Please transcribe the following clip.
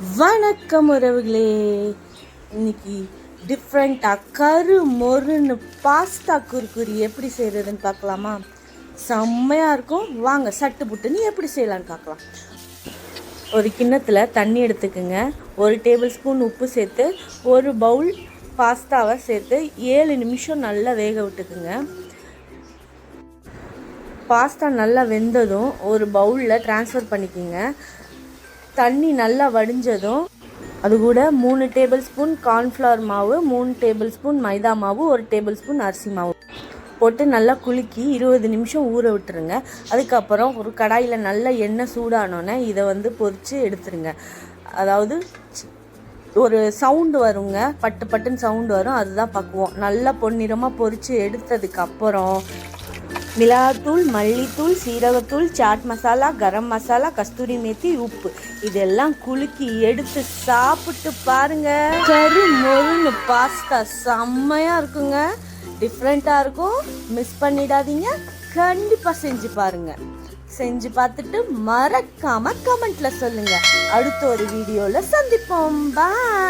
வணக்கம் உறவுகளே. இன்னைக்கு டிஃப்ரெண்ட்டாக கரு மொறுன்னு பாஸ்தா குறுக்குறி எப்படி செய்கிறதுன்னு பார்க்கலாமா? செம்மையாக இருக்கும். வாங்க சட்டு புட்டுன்னு எப்படி செய்யலான்னு பார்க்கலாம். ஒரு கிண்ணத்தில் தண்ணி எடுத்துக்கோங்க. ஒரு டேபிள் ஸ்பூன் உப்பு சேர்த்து ஒரு பவுல் பாஸ்தாவை சேர்த்து ஏழு நிமிஷம் நல்லா வேக விட்டுக்குங்க. பாஸ்தா நல்லா வெந்ததும் ஒரு பவுலில் ட்ரான்ஸ்ஃபர் பண்ணிக்கோங்க. தண்ணி நல்லா வடிஞ்சதும் அது கூட மூணு டேபிள் ஸ்பூன் கார்ன்ஃப்ளவர் மாவு மூணு டேபிள் ஸ்பூன் மைதா மாவு ஒரு டேபிள் ஸ்பூன் அரிசி மாவு போட்டு நல்லா குலுக்கி இருபது நிமிஷம் ஊற விட்டுருங்க. அதுக்கப்புறம் ஒரு கடாயில் நல்லா எண்ணெய் சூடானோன்னே இதை வந்து பொறித்து எடுத்துருங்க. அதாவது ஒரு சவுண்டு வருங்க. பட்டு பட்டுன்னு சவுண்டு வரும். அதுதான் பக்குவோம். நல்லா பொன்னிறமாக பொறித்து எடுத்ததுக்கப்புறம் மிளகாத்தூள் மல்லித்தூள் சீரகத்தூள் சாட் மசாலா கரம் மசாலா கஸ்தூரி மேத்தி உப்பு. இதெல்லாம் குலுக்கி எடுத்து சாப்பிட்டு பாருங்க. கரு மொறுன்னு பாஸ்தா செம்மையா இருக்குங்க. டிஃப்ரெண்ட்டாக இருக்கும். மிஸ் பண்ணிடாதீங்க. கண்டிப்பாக செஞ்சு பாருங்க. செஞ்சு பார்த்துட்டு மறக்காம கமெண்ட்ல சொல்லுங்க. அடுத்த ஒரு வீடியோல சந்திப்போம். பாய்